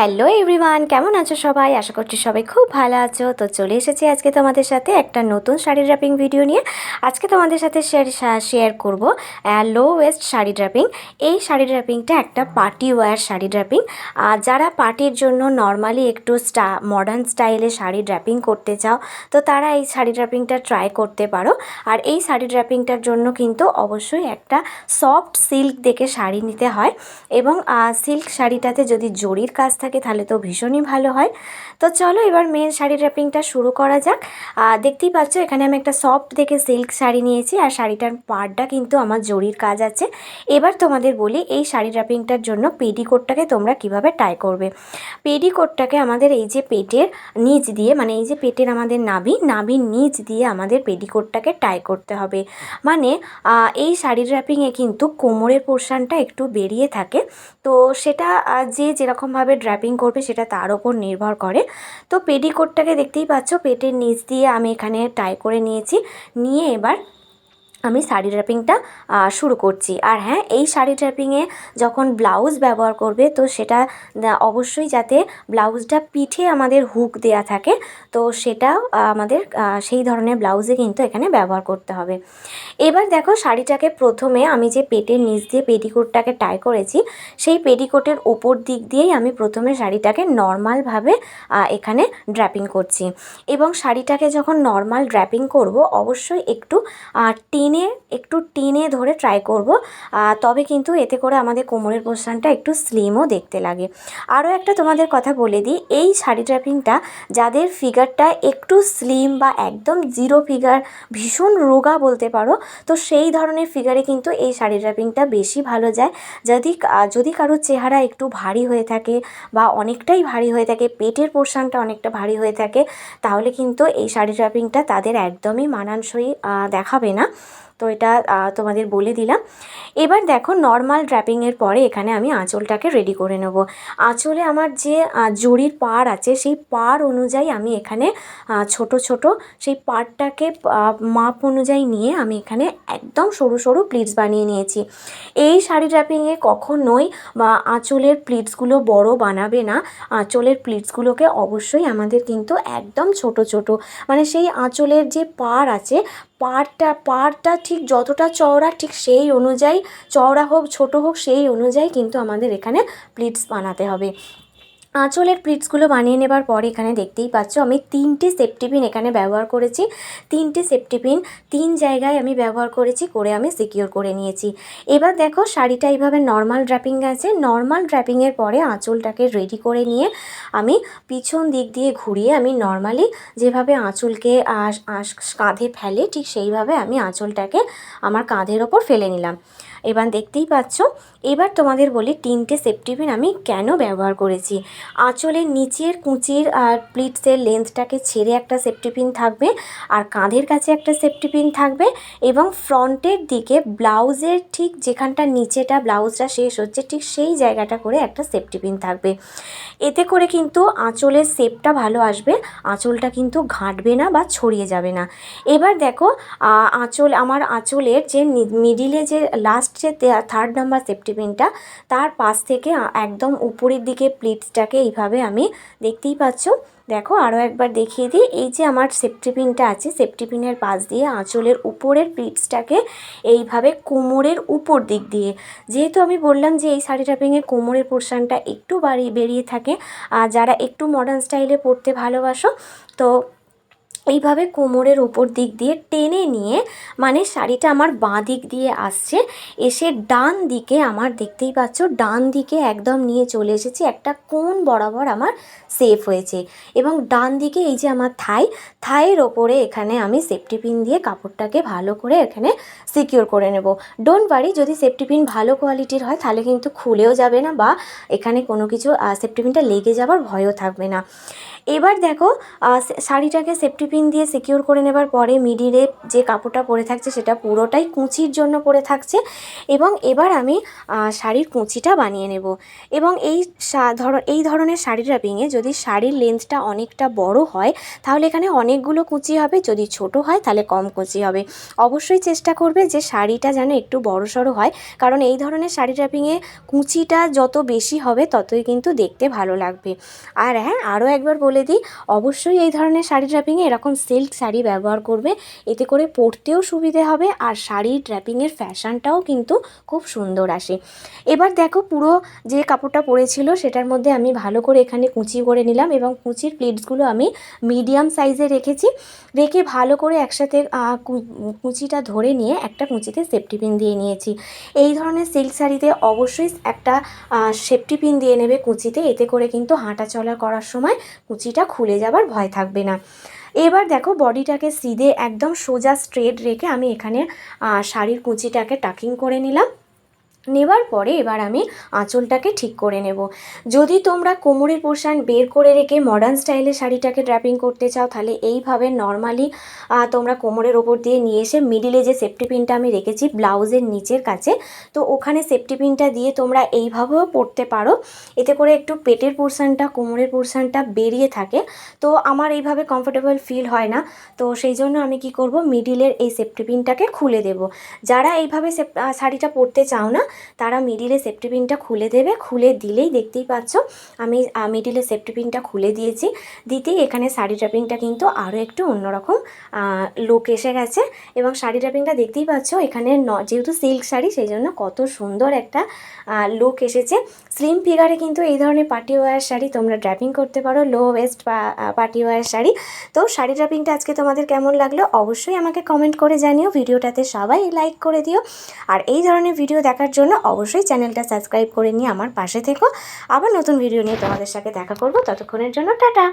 Hello everyone, কেমন আছো সবাই? আশা করছি সবাই খুব ভালো আছো। তো চলে এসেছি আজকে তোমাদের সাথে একটা নতুন শাড়ি ড্রাপিং ভিডিও নিয়ে। আজকে তোমাদের সাথে শেয়ার শেয়ার করব লো ওয়েস্ট শাড়ি ড্রাপিং এই শাড়ি ড্রাপিংটা একটা পার্টি ওয়্যার শাড়ি ড্রাপিং যারা পার্টির জন্য নর্মালি একটু স্টা মডার্ন স্টাইলে শাড়ি ড্রাপিং করতে চাও, তো তারা এই শাড়ি ড্রাপিংটা ট্রাই করতে পারো। আর এই শাড়ি ড্রাপিংটার জন্য কিন্তু অবশ্যই একটা সফট সিল্ক দেখে শাড়ি নিতে হয়। এবং সিল্ক শাড়িটাতে যদি জরির কাজ থাকে তাহলে তো ভীষণই ভালো হয়। তো চলো এবার মেন শাড়ি র্যাপিংটা শুরু করা যাক। দেখতেই পাচ্ছ, এখানে আমি একটা সফট দেখে সিল্ক শাড়ি নিয়েছি, আর শাড়িটার পাড়টা কিন্তু আমার জরির কাজ আছে। এবার তোমাদের বলি, এই শাড়ি র্যাপিংটার জন্য পেডিকোটটাকে তোমরা কীভাবে টাই করবে? পেডিকোটটাকে আমাদের এই যে পেটের নিচ দিয়ে মানে এই যে পেটের আমাদের নাভি, নাভির নিচ দিয়ে আমাদের পেডিকোটটাকে টাই করতে হবে। মানে এই শাড়ি র্যাপিংয়ে কিন্তু কোমরের পোর্শনটা একটু বেরিয়ে থাকে। তো সেটা যে যেরকমভাবে ড্র্যাপিং করবে সেটা তার ওপর নির্ভর করে। তো পেডিকোটটাকে দেখতেই পাচ্ছ, পেটের নিচ দিয়ে আমি এখানে টাই করে নিয়েছি। নিয়ে এবার আমি শাড়ি ড্রাপিংটা শুরু করছি। আর হ্যাঁ এই শাড়ি ড্রাপিংয়ে যখন ব্লাউজ ব্যবহার করবে তো সেটা অবশ্যই যাতে ব্লাউজটা পিঠে আমাদের হুক দেয়া থাকে তো সেটা আমাদের সেই ধরনের ব্লাউজে কিন্তু এখানে ব্যবহার করতে হবে। এবার দেখো শাড়িটাকে প্রথমে আমি যে পেটের নিচ দিয়ে পেটিকোটটাকে টাই করেছি সেই পেটিকোটের ওপর দিক দিয়েই আমি প্রথমে শাড়িটাকে নর্মালভাবে এখানে ড্র্যাপিং করছি। এবং শাড়িটাকে যখন নর্মাল ড্র্যাপিং করব অবশ্যই একটু আহ, টেনে একটু টেনে ধরে ট্রাই করব। তবে কিন্তু এতে করে আমাদের কোমরের পোর্শনটা একটু স্লিমও দেখতে লাগে। আরও একটা তোমাদের কথা বলে দিই, এই শাড়ি ড্র্যাপিংটা যাদের ফিগারটা একটু স্লিম বা একদম জিরো ফিগার ভীষণ রোগা বলতে পারো, তো সেই ধরনের ফিগারে কিন্তু এই শাড়ি ড্র্যাপিংটা বেশি ভালো যায়। যদি যদি কারোর চেহারা একটু ভারী হয়ে থাকে বা অনেকটাই ভারী হয়ে থাকে, পেটের পোর্শনটা অনেকটা ভারী হয়ে থাকে, তাহলে কিন্তু এই শাড়ি ড্রাপিংটা তাদের একদমই মানানসই দেখাবে না। তো এটা তোমাদের বলে দিলাম। এবার দেখো নর্মাল ড্র্যাপিংয়ের পরে এখানে আমি আঁচলটাকে রেডি করে নেব। আঁচলে আমার যে জরির পাড় আছে সেই পাড় অনুযায়ী আমি এখানে ছোট ছোট সেই পাড়টাকে আহ, মাপ অনুযায়ী নিয়ে আমি এখানে একদম সরু সরু প্লিটস বানিয়ে নিয়েছি। এই শাড়ি ড্র্যাপিংয়ে কখনোই বা আঁচলের প্লিটসগুলো বড় বানাবে না। আঁচলের প্লিটসগুলোকে অবশ্যই আমাদের কিন্তু একদম ছোট ছোট। মানে সেই আঁচলের যে পার আছে পাড়টা পাড়টা ঠিক যতটা চওড়া ঠিক সেই অনুযায়ী, চওড়া হোক, ছোট হোক সেই অনুযায়ী কিন্তু আমাদের এখানে প্লিটস বানাতে হবে। আঁচলের প্লিটসগুলো বানিয়ে নেবার পরে এখানে দেখতেই পাচ্ছ, আমি তিনটে সেফটিপিন এখানে ব্যবহার করেছি। তিনটে সেফটিপিন তিন জায়গায় আমি ব্যবহার করেছি, করে আমি সিকিওর করে নিয়েছি। এবার দেখো শাড়িটা এইভাবে নর্মাল ড্র্যাপিং আছে। নর্মাল ড্র্যাপিংয়ের পরে আঁচলটাকে রেডি করে নিয়ে আমি পিছন দিক দিয়ে ঘুরিয়ে আমি নর্মালি যেভাবে আঁচলকে কাঁধে ফেলে ঠিক সেইভাবে আমি আঁচলটাকে আমার কাঁধের ওপর ফেলে নিলাম। এবার দেখতেই পাচ্ছ, এবার তোমাদের বলি তিনটে সেফটি পিন আমি কেন ব্যবহার করেছি। আঁচলের নিচের কুঁচির আর প্লিটসের লেন্থটাকে ছেড়ে একটা সেফটি পিন থাকবে, আর কাঁধের কাছে একটা সেফটি পিন থাকবে, এবং ফ্রন্টের দিকে ব্লাউজের ঠিক যেখানটা নিচেটা ব্লাউজটা শেষ হচ্ছে, ঠিক সেই জায়গাটা করে একটা সেফটি পিন থাকবে। এতে করে কিন্তু আঁচলের সেপটা ভালো আসবে, আঁচলটা কিন্তু ঘাঁটবে না বা ছড়িয়ে যাবে না। এবার দেখো আঁচল, আমার আঁচলের যে মিডিলে যে লাস্ট যে থার্ড নাম্বার সেফটি পিনটা তার পাশ থেকে একদম উপরের দিকে প্লিটসটাকে এইভাবে আমি দেখতেই পাচ্ছ। দেখো আরও একবার দেখিয়ে দিই। এই যে আমার সেফটি পিনটা আছে সেফটি পিনের পাশ দিয়ে আঁচলের উপরের প্লিটসটাকে এইভাবে কোমরের উপর দিক দিয়ে। যেহেতু আমি বললাম যে এই শাড়ি ট্যাপিংয়ে কোমরের পোর্শনটা একটু বাড়ি, বেরিয়ে থাকে, আর যারা একটু মডার্ন স্টাইলে পরতে ভালোবাসো, তো এইভাবে কোমরের ওপর দিক দিয়ে টেনে নিয়ে মানে শাড়িটা আমার বাঁ দিক দিয়ে আসছে, এসে ডান দিকে আমার, দেখতেই পাচ্ছ, ডান দিকে একদম নিয়ে চলে এসেছি, একটা কোণ বরাবর আমার সেফ হয়েছে। এবং ডান দিকে এই যে আমার থাই, থাইয়ের ওপরে এখানে আমি সেফটি পিন দিয়ে কাপড়টাকে ভালো করে এখানে সিকিওর করে নেব। ডোন্ট ওয়ারি যদি সেফটি পিন ভালো কোয়ালিটির হয়, তাহলে কিন্তু খুলেও যাবে না বা এখানে কোনো কিছু সেফটি পিনটা লেগে যাবার ভয়ও থাকবে না। এবার দেখো শাড়িটাকে সেফটি পিন দিয়ে সিকিউর করে নেবার পরে মিডিলে যে কাপড়টা পরে থাকছে সেটা পুরোটাই কুঁচির জন্য পরে থাকছে এবং এবার আমি শাড়ির কুঁচিটা বানিয়ে নেব। এবং এই ধর, এই ধরনের শাড়ি ড্রাপিংয়ে যদি শাড়ির লেন্থটা অনেকটা বড় হয়, তাহলে এখানে অনেকগুলো কুচি হবে। যদি ছোট হয়, তাহলে কম কুচি হবে। অবশ্যই চেষ্টা করবে যে শাড়িটা যেন একটু বড় সড়ো হয়, কারণ এই ধরনের শাড়ি ড্রাপিংয়ে কুচিটা যত বেশি হবে, ততই কিন্তু দেখতে ভালো লাগবে। আর হ্যাঁ আরও একবার বলে দিই, অবশ্যই এই ধরনের শাড়ি ড্র্যাপিংয়ে এরকম সিল্ক শাড়ি ব্যবহার করবে। এতে করে পরতেও সুবিধে হবে আর শাড়ির ড্র্যাপিংয়ের ফ্যাশনটাও কিন্তু খুব সুন্দর আসে। এবার দেখো পুরো যে কাপড়টা পরেছিল সেটার মধ্যে আমি ভালো করে এখানে কুচি করে নিলাম এবং কুচির প্লেটসগুলো আমি মিডিয়াম সাইজে রেখেছি। রেখে ভালো করে একসাথে কুচিটা ধরে নিয়ে একটা কুচিতে সেফটি পিন দিয়ে নিয়েছি। এই ধরনের সিল্ক শাড়িতে অবশ্যই একটা সেফটি পিন দিয়ে নেবে কুচিতে। এতে করে কিন্তু হাঁটা চলা করার সময় কুচিটা খুলে যাবার ভয় থাকবে না। এবার দেখো বডিটাকে সিধে একদম সোজা স্ট্রেট রেখে আমি এখানে শাড়ির কুচিটাকে টাকিং করে নিলাম। নেবার পরে এবার আমি আঁচলটাকে ঠিক করে নেব। যদি তোমরা কোমরের পোর্শান বের করে রেখে মডার্ন স্টাইলে শাড়িটাকে ড্র্যাপিং করতে চাও, তাহলে এইভাবে নর্মালি তোমরা কোমরের ওপর দিয়ে নিয়ে এসে মিডিলে যে সেফটি পিনটা আমি রেখেছি, ব্লাউজের নিচের কাছে, তো ওখানে সেফটি পিনটা দিয়ে তোমরা এইভাবেও পরতে পারো। এতে করে একটু পেটের পোর্শানটা কোমরের পোর্শানটা বেরিয়ে থাকে। তো আমার এইভাবে কমফোর্টেবল ফিল হয় না। তো সেই জন্য আমি কি করব মিডিলের এই সেফটি পিনটাকে খুলে দেব। যারা এইভাবে শাড়িটা পরতে চাও না তারা মিডিলে সেফটি পিনটা খুলে দেবে, খুলে দিলেই দেখতেই পাচ্ছ আমি মিডিলে সেফটি পিনটা খুলে দিয়েছি। দিতেই এখানে শাড়ি ড্রাপিংটা কিন্তু আরও একটু অন্যরকম লোক এসে গেছে এবং শাড়ি ড্রাপিংটা দেখতেই পাচ্ছ এখানে ন- যেহেতু সিল্ক শাড়ি সেই জন্য কত সুন্দর একটা লোক এসেছে। স্লিম ফিগারে কিন্তু এই ধরনের পার্টি ওয়ার শাড়ি তোমরা ড্রাপিং করতে পারো low waist party wear sari. তো শাড়ি ড্রাপিংটা আজকে তোমাদের কেমন লাগল অবশ্যই আমাকে কমেন্ট করে জানিও, ভিডিওটাতে সবাই লাইক করে দিও। আর এই ধরনের ভিডিও দেখার জন্য অবশ্যই চ্যানেলটা সাবস্ক্রাইব করে নিয়ে আমার পাশে থেকো। আবার নতুন ভিডিও নিয়ে তোমাদের সাথে দেখা করব। ততক্ষণের জন্য টাটা।